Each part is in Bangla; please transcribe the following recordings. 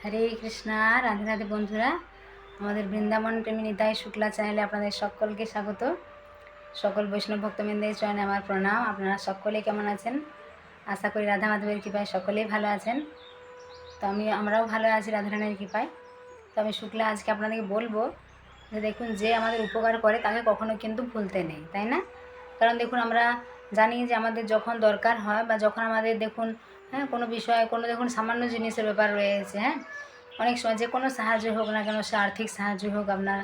হরে কৃষ্ণা, রাধে রাধে বন্ধুরা। আমাদের বৃন্দাবন প্রেমী নিতাই শুক্লা চ্যানেলে আপনাদের সকলকে স্বাগত। সকল বৈষ্ণব ভক্তবৃন্দের চয়নে আমার প্রণাম। আপনারা সকলে কেমন আছেন? আশা করি রাধা মাধবের কৃপায় সকলেই ভালো আছেন। তো আমি, আমরাও ভালো আছি রাধারানীর কৃপায়। তো আমি শুক্লা আজকে আপনাদেরকে বলব যে দেখুন, যে আমাদের উপকার করে তাকে কখনো কিন্তু ভুলতে নেই, তাই না? কারণ দেখুন, আমরা জানি যে আমাদের যখন দরকার হয় বা যখন আমাদের দেখুন হ্যাঁ কোনো বিষয়ে, কোনো দেখুন সামান্য জিনিসের ব্যাপার রয়েছে হ্যাঁ? অনেক সময় যে কোনো সাহায্য হোক না কেন, সে আর্থিক সাহায্য হোক আপনার,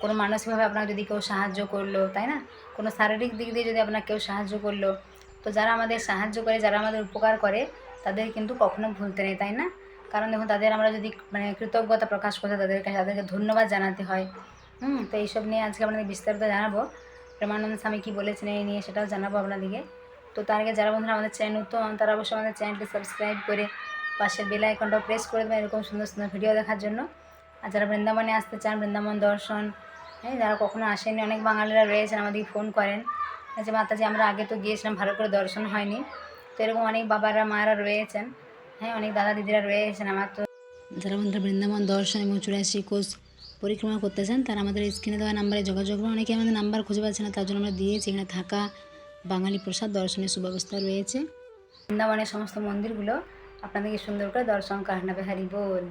কোনো মানসিকভাবে আপনাকে যদি কেউ সাহায্য করল, তাই না? কোনো শারীরিক দিক দিয়ে যদি আপনার কেউ সাহায্য করল, তো যারা আমাদের সাহায্য করে, যারা আমাদের উপকার করে, তাদের কিন্তু কখনো ভুলতে নেই, তাই না? কারণ দেখুন, তাদের আমরা যদি মানে কৃতজ্ঞতা প্রকাশ করতে তাদের কাছে তাদেরকে ধন্যবাদ জানাতে হয়। হুম, তো এইসব নিয়ে আজকে আপনাদের বিস্তারিত জানাব। প্রেমানন্দ স্বামী কী বলেছেন এই নিয়ে সেটাও জানাব আপনাদেরকে। তো তার আগে যারা বন্ধুরা আমাদের চ্যানেল নতুন, তারা অবশ্যই আমাদের চ্যানেলটি সাবস্ক্রাইব করে পাশের বেল আইকনটাও প্রেস করে দেবেন এরকম সুন্দর সুন্দর ভিডিও দেখার জন্য। আর যারা বৃন্দাবনে আসতে চান, বৃন্দাবন দর্শন হ্যাঁ যারা কখনো আসেনি অনেক বাঙালিরা রয়েছেন, আমাদেরকে ফোন করেন। যে মাতাজি, আমরা আগে তো গিয়েছিলাম, ভালো করে দর্শন হয়নি। তো এরকম অনেক বাবারা, মায়েরা রয়েছেন হ্যাঁ অনেক দাদা দিদিরা রয়েছেন, আমার তো যারা বন্ধুরা বৃন্দাবন দর্শন এবং চুরাশি কোষ পরিক্রমা করতে চান, তারা আমাদের স্ক্রিনে দেওয়া নাম্বারে যোগাযোগ করুন। অনেকে আমাদের নাম্বার খুঁজে পাচ্ছে না, তার জন্য আমরা দিয়েছি, এখানে থাকা বাঙালি প্রসাদ দর্শনের সুব্যবস্থা রয়েছে। বৃন্দাবনের সমস্ত মন্দিরগুলো আপনাদেরকে সুন্দর করে দর্শন করানো হারি বল।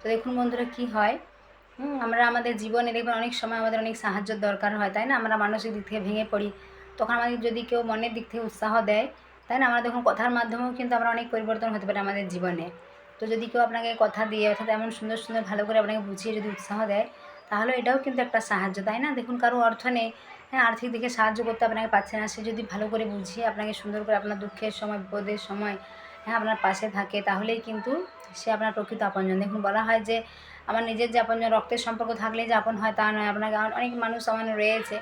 তো দেখুন বন্ধুরা কি হয় আমরা আমাদের জীবনে দেখবেন অনেক সময় আমাদের অনেক সাহায্যের দরকার হয়, তাই না? আমরা মানসিক দিক থেকে ভেঙে পড়ি। তখন আমাদের যদি কেউ মনের দিক থেকে উৎসাহ দেয়, তাই না? আমরা দেখুন কথার মাধ্যমেও কিন্তু আমরা অনেক পরিবর্তন হতে পারে আমাদের জীবনে। তো যদি কেউ আপনাকে কথা দিয়ে অর্থাৎ এমন সুন্দর সুন্দর ভালো করে আপনাকে বুঝিয়ে যদি উৎসাহ দেয়, তাহলে এটাও কিন্তু একটা সাহায্য, তাই না? দেখুন কারও অর্থ নেই হ্যাঁ আর্থিক দিকে সাহায্য করতে আপনাকে পাচ্ছে না। সে যদি ভালো করে বুঝিয়ে আপনাকে সুন্দর করে আপনার দুঃখের সময়, বিপদের সময় হ্যাঁ আপনার পাশে থাকে, তাহলেই কিন্তু সে আপনার প্রকৃত আপনজন। দেখুন, বলা হয় যে আমার নিজের যে আপনজন, রক্তের সম্পর্ক থাকলেই যে আপন হয় তা নয়। আপনাকে অনেক মানুষ আমার রয়েছে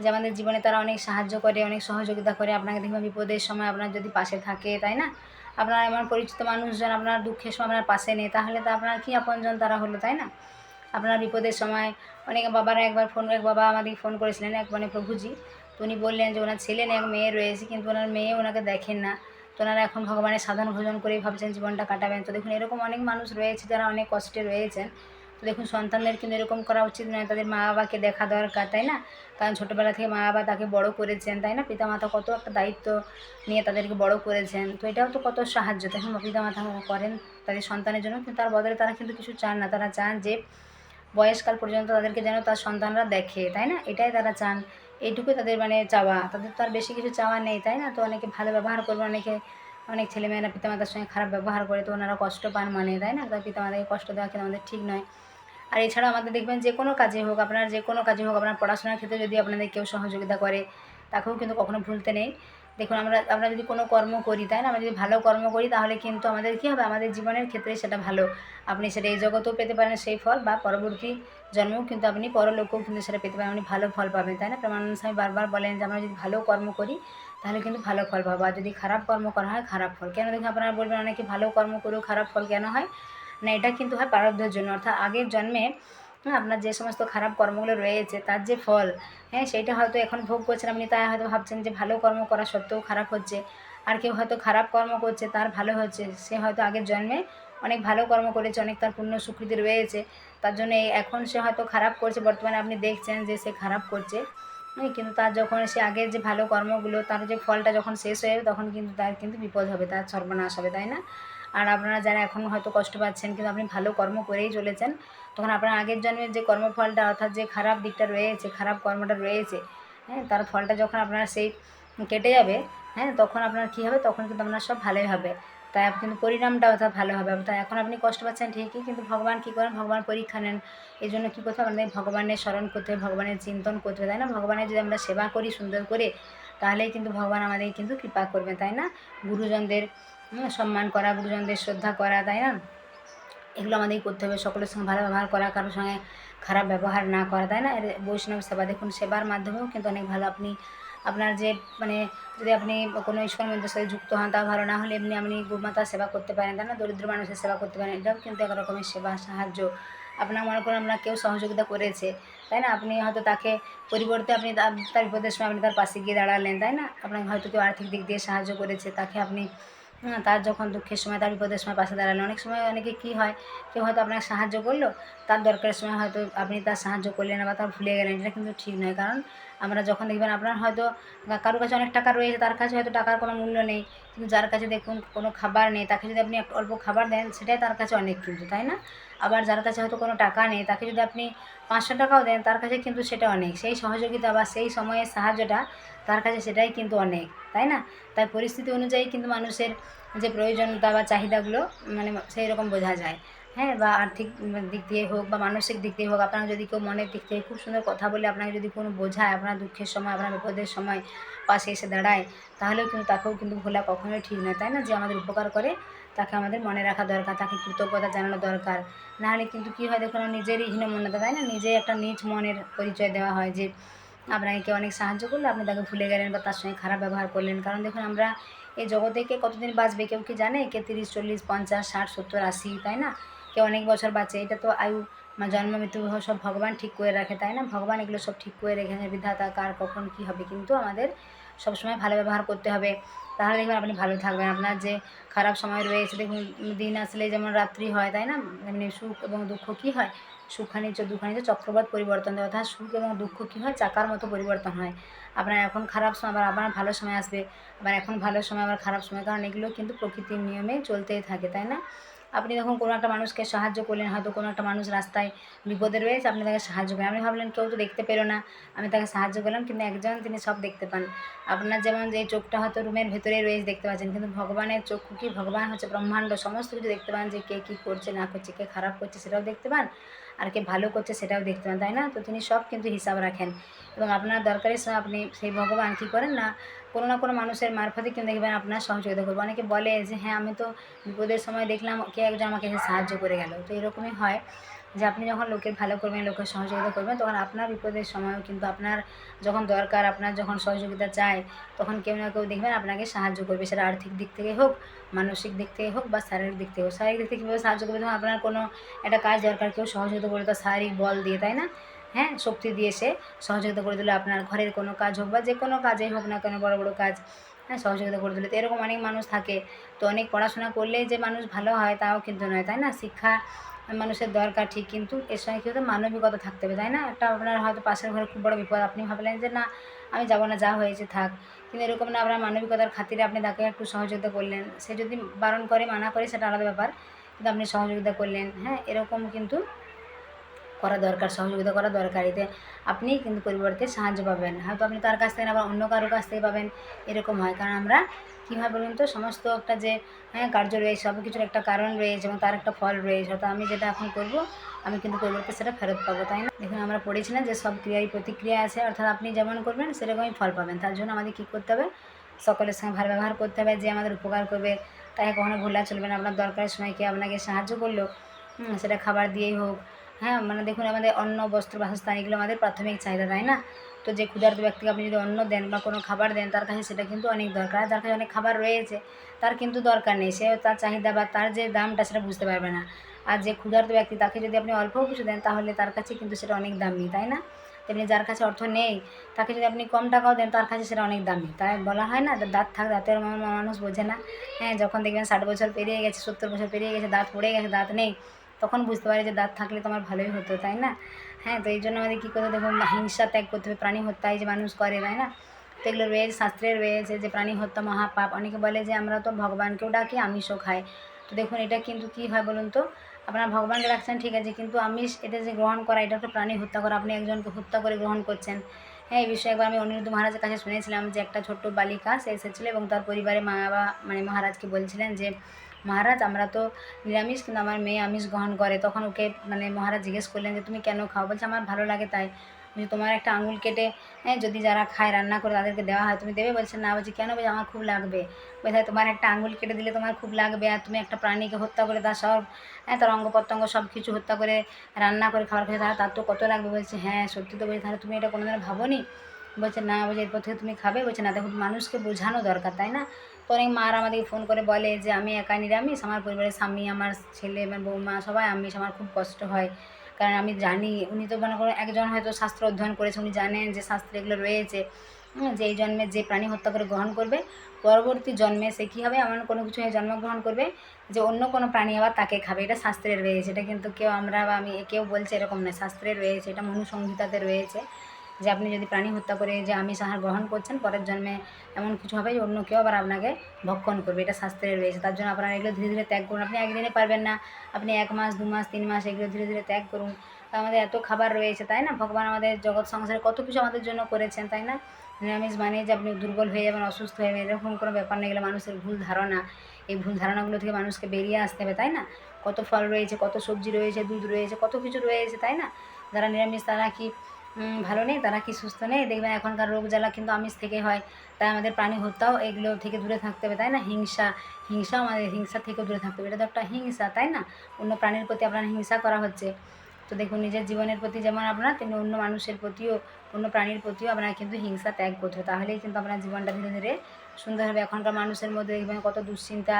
যে আমাদের জীবনে তারা অনেক সাহায্য করে, অনেক সহযোগিতা করে। আপনাকে দেখবেন বিপদের সময় আপনার যদি পাশে থাকে, তাই না? আপনার এমন পরিচিত মানুষজন আপনার দুঃখের সময় আপনার পাশে নেই, তাহলে তো আপনার কী আপনজন তারা হলো, তাই না? আপনার বিপদের সময় অনেক বাবারা একবার ফোন এক বাবা আমাদের ফোন করেছিলেন এক মানে প্রভুজি। তো উনি বললেন যে ওনার ছেলে এক মেয়ে রয়েছে, কিন্তু ওনার মেয়ে ওনাকে দেখেন না। তো ওনারা এখন ভগবানের সাধারণ ভোজন করেই ভাবছেন জীবনটা কাটাবেন। তো দেখুন এরকম অনেক মানুষ রয়েছে যারা অনেক কষ্টে রয়েছেন। তো দেখুন সন্তানদের কিন্তু এরকম করা উচিত নয়, তাদের মা বাবাকে দেখা দরকার, তাই না? কারণ ছোটোবেলা থেকে মা বাবা তাকে বড় করেছেন, তাই না? পিতামাতা কত একটা দায়িত্ব নিয়ে তাদেরকে বড় করেছেন। তো এটাও তো কত সাহায্য। দেখুন পিতামাতা করেন তাদের সন্তানের জন্য, কিন্তু তার বদলে তারা কিন্তু কিছু চান না। তারা চান যে বয়সকাল পর্যন্ত তাদেরকে যেন তার সন্তানরা দেখে, তাই না? এটাই তারা চান। এইটুকুই তাদের মানে চাওয়া। তাদের তো আর বেশি কিছু চাওয়া নেই, তাই না? তো অনেকে ভালো ব্যবহার করবে, অনেকে অনেক ছেলেমেয়েরা পিতামাতার সঙ্গে খারাপ ব্যবহার করে, তো ওনারা কষ্ট পান মানে তাই না? তার পিতামাতাকে কষ্ট দেওয়া কিন্তু আমাদের ঠিক নয়। আর এছাড়াও আমাদের দেখবেন যে কোনো কাজে হোক, আপনার যে কোনো কাজে হোক, আপনার পড়াশোনার ক্ষেত্রে যদি আপনাদের কেউ সহযোগিতা করে, তাকেও কিন্তু কখনো ভুলতে নেই। দেখুন, আমরা আমরা যদি কোনো কর্ম করি, তাই না? আমরা যদি ভালো কর্ম করি, তাহলে কিন্তু আমাদের কী হবে? আমাদের জীবনের ক্ষেত্রে সেটা ভালো। আপনি সেটা এই জগতেও পেতে পারেন সেই ফল, বা পরবর্তী জন্মেও কিন্তু আপনি পরলোকেও কিন্তু সেটা পেতে পারেন। আপনি ভালো ফল পাবেন, তাই না? প্রেমানন্দ স্বামী বারবার বলেন যে, আমরা যদি ভালো কর্ম করি, তাহলে কিন্তু ভালো ফল পাবো। আর যদি খারাপ কর্ম করা হয়, খারাপ ফল। কেন দেখুন, আপনারা বলবেন অনেকে ভালো কর্ম করেও খারাপ ফল কেন হয়? না, এটা কিন্তু হয় প্রারব্ধের জন্য। অর্থাৎ আগের জন্মে আপনার যে সমস্ত খারাপ কর্মগুলো রয়েছে তার যে ফল হ্যাঁ সেটা হয়তো এখন ভোগ করছেন আপনি তাই হয়তো ভাবছেন যে ভালো কর্ম করা সত্ত্বেও খারাপ হচ্ছে। আর কেউ হয়তো খারাপ কর্ম করছে তার ভালো হচ্ছে। সে হয়তো আগের জন্মে অনেক ভালো কর্ম করেছে অনেক তার পুণ্য স্বীকৃতি রয়েছে। তার জন্য এখন সে হয়তো খারাপ করছে বর্তমানে আপনি দেখছেন যে সে খারাপ করছে। হ্যাঁ, কিন্তু তার যখন সে আগের যে ভালো কর্মগুলো তার যে ফলটা যখন শেষ হয়ে তখন কিন্তু তার কিন্তু বিপদ হবে তার সর্বনাশ হবে তাই না? আর আপনারা যারা এখন হয়তো কষ্ট পাচ্ছেন, কিন্তু আপনি ভালো কর্ম করেই চলেছেন, তখন আপনার আগের জন্মের যে কর্মফলটা, অর্থাৎ যে খারাপ দিকটা রয়েছে, খারাপ কর্মটা রয়েছে হ্যাঁ তার ফলটা যখন আপনার সেই কেটে যাবে হ্যাঁ তখন আপনার কী হবে? তখন কিন্তু আপনার সব ভালোই হবে। তাই কিন্তু পরিণামটা অর্থাৎ ভালো হবে। তাই এখন আপনি কষ্ট পাচ্ছেন ঠিকই, কিন্তু ভগবান কী করেন? ভগবান পরীক্ষা নেন। এই জন্য কী করতে হবে? আমাদের ভগবানের স্মরণ করতে হবে, ভগবানের চিন্তন করতে হবে, তাই না? ভগবানের যদি আমরা সেবা করি, সুন্দর করে, তাহলেই কিন্তু ভগবান আমাদের কিন্তু কৃপা করবে, তাই না? গুরুজনদের সম্মান করা, গুরুজনদের শ্রদ্ধা করা, তাই না? এগুলো আমাদেরই করতে হবে সকলের সঙ্গে ভালো ব্যবহার করা, কারোর সঙ্গে খারাপ ব্যবহার না করা, তাই না? বৈষ্ণব সেবা দেখুন, সেবার মাধ্যমেও কিন্তু অনেক ভালো। আপনি আপনার যে মানে যদি আপনি কোনো ঈশ্বর মন্দিরের সাথে যুক্ত হন তা ভালো। না হলে এমনি আপনি গোমাতার সেবা করতে পারেন, তাই না? দরিদ্র মানুষের সেবা করতে পারেন, এটাও কিন্তু এক রকমের সেবা, সাহায্য। আপনার মনে করেন আপনার কেউ সহযোগিতা করেছে, তাই না? আপনি হয়তো তাকে পরিবর্তে আপনি তার বিপদের সময় আপনি তার পাশে গিয়ে দাঁড়ালেন, তাই না? আপনাকে হয়তো কেউ আর্থিক দিক দিয়ে সাহায্য করেছে, তাকে আপনি তার যখন দুঃখের সময়, তার বিপদের সময় পাশে দাঁড়ালে, অনেক সময় অনেকে কি হয়, কেউ হয়তো আপনাকে সাহায্য করল, তার দরকারের সময় হয়তো আপনি তার সাহায্য করলেন বা তার ভুলে গেলেন, এটা কিন্তু ঠিক নয়। কারণ আমরা যখন দেখবেন আপনার হয়তো কারও কাছে অনেক টাকা রয়েছে, তার কাছে হয়তো টাকার কোনো মূল্য নেই, কিন্তু যার কাছে দেখুন কোনো খাবার নেই, তাকে যদি আপনি অল্প খাবার দেন, সেটাই তার কাছে অনেক কিন্তু, তাই না? আবার যার কাছে হয়তো কোনো টাকা নেই, তাকে যদি আপনি পাঁচশো টাকাও দেন, তার কাছে কিন্তু সেটা অনেক। সেই সহযোগিতা বা সেই সময়ের সাহায্যটা তার কাছে সেটাই কিন্তু অনেক, তাই না? তাই পরিস্থিতি অনুযায়ী কিন্তু মানুষের যে প্রয়োজনীয়তা বা চাহিদাগুলো মানে সেই রকম বোঝা যায়। হ্যাঁ বা আর্থিক দিক দিয়ে হোক বা মানসিক দিক দিয়ে হোক আপনার যদি কেউ মনের দিক থেকে খুব সুন্দর কথা বলে আপনাকে যদি কোনো বোঝায়, আপনার দুঃখের সময়, আপনার বিপদের সময় পাশে এসে দাঁড়ায়, তাহলেও কিন্তু তাকেও কিন্তু ভোলা কখনোই ঠিক নয়, তাই না? যে আমাদের উপকার করে তাকে আমাদের মনে রাখা দরকার, তাকে কৃতজ্ঞতা জানানো দরকার। নাহলে কিন্তু কী হয় দেখুন নিজেরই হীনমন্যতা, তাই না? নিজেই একটা নিজ মনের পরিচয় দেওয়া হয় যে, আপনাকে কেউ অনেক সাহায্য করল, আপনি তাকে ভুলে গেলেন বা তার সঙ্গে খারাপ ব্যবহার করলেন। কারণ দেখুন, আমরা এই জগতে কে কতদিন বাঁচবে কেউ কি জানে? কে তিরিশ, চল্লিশ, পঞ্চাশ, ষাট, সত্তর, আশি, তাই না? কেউ অনেক বছর বাঁচে, এটা তো আয়ু জন্ম, মৃত্যু সব ভগবান ঠিক করে রাখে, তাই না? ভগবান এগুলো সব ঠিক করে রেখেছে বিধাতা, কার, কখন কী হবে? কিন্তু আমাদের সবসময় ভালো ব্যবহার করতে হবে। তাহলে দেখবেন আপনি ভালো থাকবেন। আপনার যে খারাপ সময় রয়েছে, দেখুন, দিন আসলে যেমন রাত্রি হয়, তাই না? এমনি সুখ এবং দুঃখ কী হয়? সুখানি দুখানি চক্রবাদ পরিবর্তন দেয়। অর্থাৎ সুখ এবং দুঃখ কী হয়? চাকার মতো পরিবর্তন হয়। আপনার এখন খারাপ সময়, আবার আবার ভালো সময় আসবে। আবার এখন ভালো সময়, আবার খারাপ সময়। কারণ এগুলো কিন্তু প্রকৃতির নিয়মে চলতেই থাকে, তাই না? আপনি যখন কোনো একটা মানুষকে সাহায্য করলেন, হয়তো কোনো একটা মানুষ রাস্তায় বিপদে রয়েছে, আপনি তাকে সাহায্য করেন আপনি ভাবলেন কেউ তো দেখতে পেল না। আমি তাকে সাহায্য করলাম, কিন্তু একজন তিনি সব দেখতে পান। আপনার যেমন যে চোখটা হয়তো রুমের ভেতরে রয়েছে দেখতে পাচ্ছেন, কিন্তু ভগবানের চোখ কি ভগবান হচ্ছে? ব্রহ্মাণ্ড সমস্ত কিছু দেখতে পান যে কে কী করছে, না করছে, কে খারাপ করছে সেটাও দেখতে পান? আর কে ভালো করছে সেটাও দেখতে পান, তাই না? তো তিনি সব কিন্তু হিসাব রাখেন। এবং আপনার দরকারের সময় আপনি সেই ভগবান কী করেন না কোনো না কোনো মানুষের মারফতে কিন্তু দেখবেন আপনার সহযোগিতা করবে। অনেকে বলে যে হ্যাঁ আমি তো বিপদের সময় দেখলাম কে একজন আমাকে এসে সাহায্য করে গেল। তো এরকমই হয় যে, আপনি যখন লোকের ভালো করবেন, লোকের সহযোগিতা করবেন, তখন আপনার বিপদের সময়ও কিন্তু আপনার যখন দরকার, আপনার যখন সহযোগিতা চায় তখন কেউ না কেউ দেখবেন আপনাকে সাহায্য করবে। সেটা আর্থিক দিক থেকে হোক, মানসিক দিক থেকে হোক বা শারীরিক দিক থেকে হোক। শারীরিক দিক থেকে কীভাবে সাহায্য করবে তখন আপনার কোনো একটা কাজ দরকার, কেউ সহযোগিতা করবে তার শারীরিক বল দিয়ে, তাই না? হ্যাঁ শক্তি দিয়ে সে সহযোগিতা করে দিল। আপনার ঘরের কোনো কাজ হোক বা যে কোনো কাজেই হোক না কেন, বড় বড় কাজ হ্যাঁ সহযোগিতা করে দিল। তো এরকম অনেক মানুষ থাকে। তো অনেক পড়াশোনা করলেই যে মানুষ ভালো হয় তাও কিন্তু নয়, তাই না? শিক্ষা মানুষের দরকার ঠিক, কিন্তু এর সঙ্গে কী হতো মানবিকতা থাকতে হবে, তাই না? একটা আপনার হয়তো পাশের ঘরে খুব বড় বিপদ। আপনি ভাবলেন যে, না, আমি যাব না, যা হয়েছে থাক। কিন্তু এরকম না, আপনার মানবিকতার খাতিরে আপনি তাকে একটু সহযোগিতা করলেন। সে যদি বারণ করে, মানা করে, সেটা আলাদা ব্যাপার। কিন্তু আপনি সহযোগিতা করলেন হ্যাঁ এরকম কিন্তু করা দরকার, সহযোগিতা করা দরকার, এতে আপনি কিন্তু পরিবর্তে সাহায্য পাবেন। হয়তো আপনি তার কাছ থেকে আবার অন্য কারোর কাছ থেকে পাবেন, এরকম হয়। কারণ আমরা কীভাবে বলুন তো, সমস্ত একটা যে হ্যাঁ কার্য রয়েছে সব কিছুর একটা কারণ রয়েছে এবং তার একটা ফল রয়েছে। হয়তো আমি যেটা এখন করব, আমি কিন্তু পরিবর্তে সেটা ফেরত পাবো, তাই না? দেখুন, আমরা পড়েছি না যে সব ক্রিয়াই প্রতিক্রিয়া আছে, অর্থাৎ আপনি যেমন করবেন, সেরকমই ফল পাবেন। তার জন্য আমাদের কী করতে হবে? সকলের সঙ্গে ভালো ব্যবহার করতে হবে, যে আমাদের উপকার করবে। তাকে কখনো ভোলা চলবে না। আপনার দরকারের সময় কে আপনাকে সাহায্য করল সেটা খাবার দিয়েই হোক হ্যাঁ মানে দেখুন আমাদের অন্ন, বস্ত্র, বাসস্থান এগুলো আমাদের প্রাথমিক চাহিদা, তাই না? তো যে ক্ষুধার্ত ব্যক্তিকে আপনি যদি অন্ন দেন বা কোনো খাবার দেন, তার কাছে সেটা কিন্তু অনেক দরকার। যার কাছে অনেক খাবার রয়েছে, তার কিন্তু দরকার নেই। সে তার চাহিদা বা তার যে দামটা সেটা বুঝতে পারবে না। আর যে ক্ষুধার্ত ব্যক্তি তাকে যদি আপনি অল্প কিছু দেন, তাহলে তার কাছে কিন্তু সেটা অনেক দামি, তাই না? তেমনি যার কাছে অর্থ নেই, তাকে যদি আপনি কম টাকাও দেন, তার কাছে সেটা অনেক দামি। তাই বলা হয় না, দাঁত থাক, দাঁতের মানুষ বোঝে না। হ্যাঁ যখন দেখবেন ষাট বছর পেরিয়ে গেছে, সত্তর বছর পেরিয়ে গেছে, দাঁত পড়ে গেছে, দাঁত নেই। তখন বুঝতে পারে যে দাঁত থাকলে তোমার ভালোই হতো, তাই না? হ্যাঁ তো এই জন্য আমাদের কী করতে দেখুন, হিংসা ত্যাগ করতে হবে, প্রাণী হত্যায় যে মানুষ করে, তাই না? তো এগুলো রয়েছে শাস্ত্রে রয়েছে যে প্রাণী হত্যা মহাপাপ। অনেকে বলে যে আমরা তো ভগবানকেও ডাকি, আমিষও খাই। তো দেখুন, এটা কিন্তু কী হয় বলুন তো? আপনার ভগবানকে রাখছেন ঠিক আছে, কিন্তু আমিষ, এটা যে গ্রহণ করা, এটা তো প্রাণী হত্যা করা। আপনি একজনকে হত্যা করে গ্রহণ করছেন। হ্যাঁ এই বিষয়ে একবার আমি অনিরুদ্ধ মহারাজের কাছে শুনেছিলাম যে একটা ছোট্ট বালিকা সে এসেছিল এবং তার পরিবারে মা বাবা মানে মহারাজকে বলছিলেন যে মহারাজ, আমরা তো নিরামিষ কিন্তু আমার মেয়ে আমিষ গ্রহণ করে। তখন ওকে মানে মহারাজ জিজ্ঞেস করলেন যে, তুমি কেন খাও? বলছে, আমার ভালো লাগে তাই। যে তোমার একটা আঙুল কেটে হ্যাঁ যদি যারা খায়, রান্না করে তাদেরকে দেওয়া হয়, তুমি দেবে? বলছে, না। বলছি, কেন? বলছে, আমার খুব লাগবে। বলছে তোমার একটা আঙুল কেটে দিলে তোমার খুব লাগবে আর তুমি একটা প্রাণীকে হত্যা করে তার সব হ্যাঁ তার অঙ্গ প্রত্যঙ্গ সব কিছু হত্যা করে রান্না করে খাবার খেয়ে তাহলে তার তো কত লাগবে? বলছে হ্যাঁ সত্যি তো বলছে, তাহলে তুমি এটা কোনোদিন ভাবো নি বলছে, না। বলছে, এরপর থেকে তুমি খাবে? বলছে, না, দেখো, মানুষকে বোঝানো দরকার, তাই না? অনেক মার আমাদেরকে ফোন করে বলে যে, আমি একা নিরামিষ, আমার পরিবারের স্বামী, আমার ছেলে, আমার বৌমা সবাই আমিষ, আমার খুব কষ্ট হয়। কারণ আমি জানি, উনি তো মনে করুন একজন হয়তো শাস্ত্র অধ্যয়ন করেছে, উনি জানেন যে শাস্ত্রে এগুলো রয়েছে যে এই জন্মে যে প্রাণী হত্যা করে গ্রহণ করবে, পরবর্তী জন্মে সে কী হবে, এমন কোনো কিছু জন্মগ্রহণ করবে যে অন্য কোনো প্রাণী আবার তাকে খাবে। এটা শাস্ত্রে রয়েছে, এটা কিন্তু কেউ আমরা বা আমি, কেউ বলছে এরকম নয়, শাস্ত্রে রয়েছে, এটা মনুসংহিতাতে রয়েছে। যে আপনি যদি প্রাণী হত্যা করে যে আমিষ আহার গ্রহণ করছেন, পরের জন্মে এমন কিছু হবে যে অন্য কেউ আবার আপনাকে ভক্ষণ করবে, এটা শাস্ত্রে রয়েছে। তার জন্য আপনারা এগুলো ধীরে ধীরে ত্যাগ করুন। আপনি একদিনে পারবেন না, আপনি এক মাস, দু মাস, তিন মাস এগুলো ধীরে ধীরে ত্যাগ করুন। আমাদের এত খাবার রয়েছে, তাই না? ভগবান আমাদের জগৎ সংসারে কত কিছু আমাদের জন্য করেছেন, তাই না? নিরামিষ মানে যে আপনি দুর্বল হয়ে যাবেন, অসুস্থ হয়ে যাবেন, এরকম কোনো ব্যাপার নেই। এগুলো মানুষের ভুল ধারণা। এই ভুল ধারণাগুলো থেকে মানুষকে বেরিয়ে আসতে হবে, তাই না? কত ফল রয়েছে, কত সবজি রয়েছে, দুধ রয়েছে, কত কিছু রয়েছে, তাই না? যারা নিরামিষ তারা কি ভালো নেই, তারা কি সুস্থ নেই? দেখবেন এখনকার রোগ জ্বালা কিন্তু আমিষ থেকে হয়, তাই আমাদের প্রাণী হত্যাও এগুলো থেকে দূরে থাকতে হবে, তাই না? হিংসা হিংসাও আমাদের হিংসা থেকে দূরে থাকতে হবে, এটা তো একটা হিংসা, তাই না? অন্য প্রাণীর প্রতি আপনার হিংসা করা হচ্ছে। তো দেখুন, নিজের জীবনের প্রতি যেমন আপনার, তেমনি অন্য মানুষের প্রতিও, অন্য প্রাণীর প্রতিও আপনার কিন্তু হিংসা ত্যাগ করতে হবে, তাহলেই কিন্তু আপনার জীবনটা ধীরে ধীরে সুন্দর হবে। এখনকার মানুষের মধ্যে দেখবেন কত দুশ্চিন্তা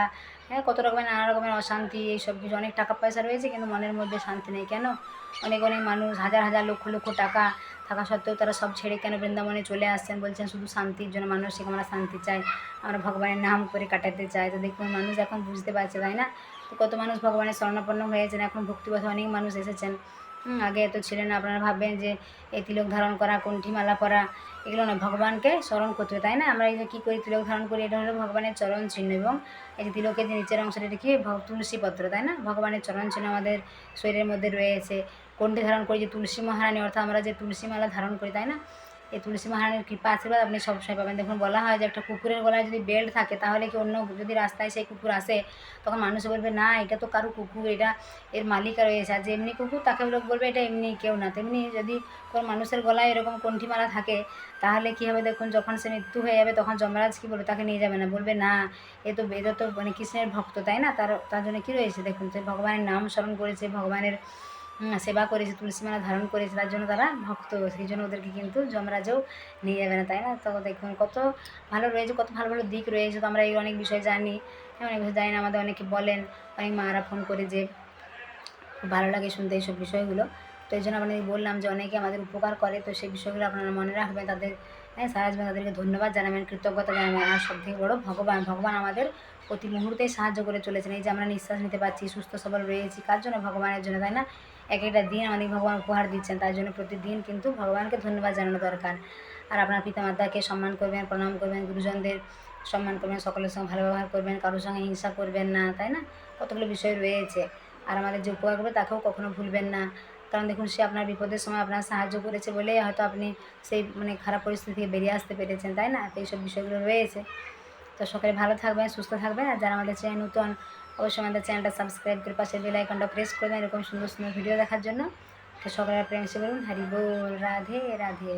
হ্যাঁ কত রকমের নানা রকমের অশান্তি, এইসব কিছু। অনেক টাকা পয়সা রয়েছে কিন্তু মনের মধ্যে শান্তি নেই। কেন? অনেক অনেক মানুষ, হাজার হাজার লক্ষ লক্ষ টাকা থাকা সত্ত্বেও তারা সব ছেড়ে কেন বৃন্দাবনে চলে আসছেন? বলছেন শুধু শান্তির জন্য মানসিক আমরা শান্তি চাই। আমরা ভগবানের নাম করে কাটাতে চাই। তো দেখুন, মানুষ এখন বুঝতে পারছে, তাই না? তো কত মানুষ ভগবানের শরণাপন্ন হয়েছেন, এখন ভক্তিপথে অনেক মানুষ এসেছেন। আগে এত ছিলেন আপনারা ভাববেন যে এই তিলক ধারণ করা, কণ্ঠিমালা পরা, এগুলো না, ভগবানকে স্মরণ করতে হবে, তাই না? আমরা এই যে কী করি, তিলক ধারণ করি, এটা হলো ভগবানের চরণ চিহ্ন এবং এই যে তিলকের যে নিচের অংশটা, এটা কি? তুলসী পত্র তাই না? ভগবানের চরণ চিহ্ন আমাদের শরীরের মধ্যে রয়েছে। কণ্ঠী ধারণ করি যে তুলসী মহারানী, অর্থাৎ আমরা যে তুলসী মালা ধারণ করি, তাই না? এই তুলসী মহারানীর কৃপা আশীর্বাদ আপনি সবসময় পাবেন। দেখুন, বলা হয় যে একটা কুকুরের গলায় যদি বেল্ট থাকে, তাহলে কি অন্য যদি রাস্তায় সেই কুকুর আসে, তখন মানুষ বলবে, না, এটা তো কারও কুকুর, এটা এর মালিকা রয়েছে আর যে এমনি কুকুর, তাকে লোক বলবে, এটা এমনি কেউ না। তেমনি যদি কোনো মানুষের গলায় এরকম কণ্ঠিমালা থাকে, তাহলে কী হবে? দেখুন, যখন সে মৃত্যু হয়ে যাবে, তখন যমরাজ কী বলবে? তাকে নিয়ে যাবে না। বলবে, না, এ তো এটা তো মানে কৃষ্ণের ভক্ত, তাই না? তার তার জন্য কী রয়েছে? দেখুন সে ভগবানের নাম স্মরণ করেছে, ভগবানের সেবা করেছে তুলসী মালা ধারণ করেছে তার জন্য তারা ভক্ত সেই জন্য ওদেরকে কিন্তু যমরাজও নিয়ে যাবে না তাই না? তো দেখুন কত ভালো রয়েছে কত ভালো ভালো দিক রয়েছে তো আমরা এই অনেক বিষয় জানি হ্যাঁ, অনেক বিষয় জানি না আমাদের অনেকে বলেন অনেক মারা ফোন করে যে ভালো লাগে শুনতে এইসব বিষয়গুলো তো এই জন্য আপনাদের বললাম যে অনেকে আমাদের উপকার করে তো সেই বিষয়গুলো আপনারা মনে রাখবেন তাদের হ্যাঁ সারাজবেন তাদেরকে ধন্যবাদ জানাবেন কৃতজ্ঞতা জানাবেন আর সব থেকে বড়ো ভগবান ভগবান আমাদের প্রতি মুহূর্তেই সাহায্য করে চলেছেন এই যে আমরা নিঃশ্বাস নিতে পারছি সুস্থ সবল রয়েছি কার জন্য? ভগবানের জন্য তাই না? এক একটা দিন আমাদের ভগবান উপহার দিচ্ছেন, তার জন্য প্রতিদিন কিন্তু ভগবানকে ধন্যবাদ জানানো দরকার। আর আপনার পিতামাতাকে সম্মান করবেন, প্রণাম করবেন, গুরুজনদের সম্মান করবেন, সকলের সঙ্গে ভালো ব্যবহার করবেন, কারোর সঙ্গে হিংসা করবেন না, তাই না? কতগুলো বিষয় রয়েছে। আর আমাদের যে উপকার করবে তাকেও কখনো ভুলবেন না। কারণ দেখুন, সে আপনার বিপদের সময় আপনার সাহায্য করেছে বলেই হয়তো আপনি সেই মানে খারাপ পরিস্থিতি থেকে বেরিয়ে আসতে পেরেছেন, তাই না? তো এইসব বিষয়গুলো রয়েছে। তো সকলে ভালো থাকবেন, সুস্থ থাকবেন। আর যারা আমাদের চ্যানেল নতুন অবশ্যই আমাদের চ্যানেলটা সাবস্ক্রাইব করে পাশে বেল আইকনটা প্রেস করে দেন, এরকম সুন্দর সুন্দর ভিডিও দেখার জন্য। তো সকলের প্রেম সে বলুন, হরি বল, রাধে রাধে।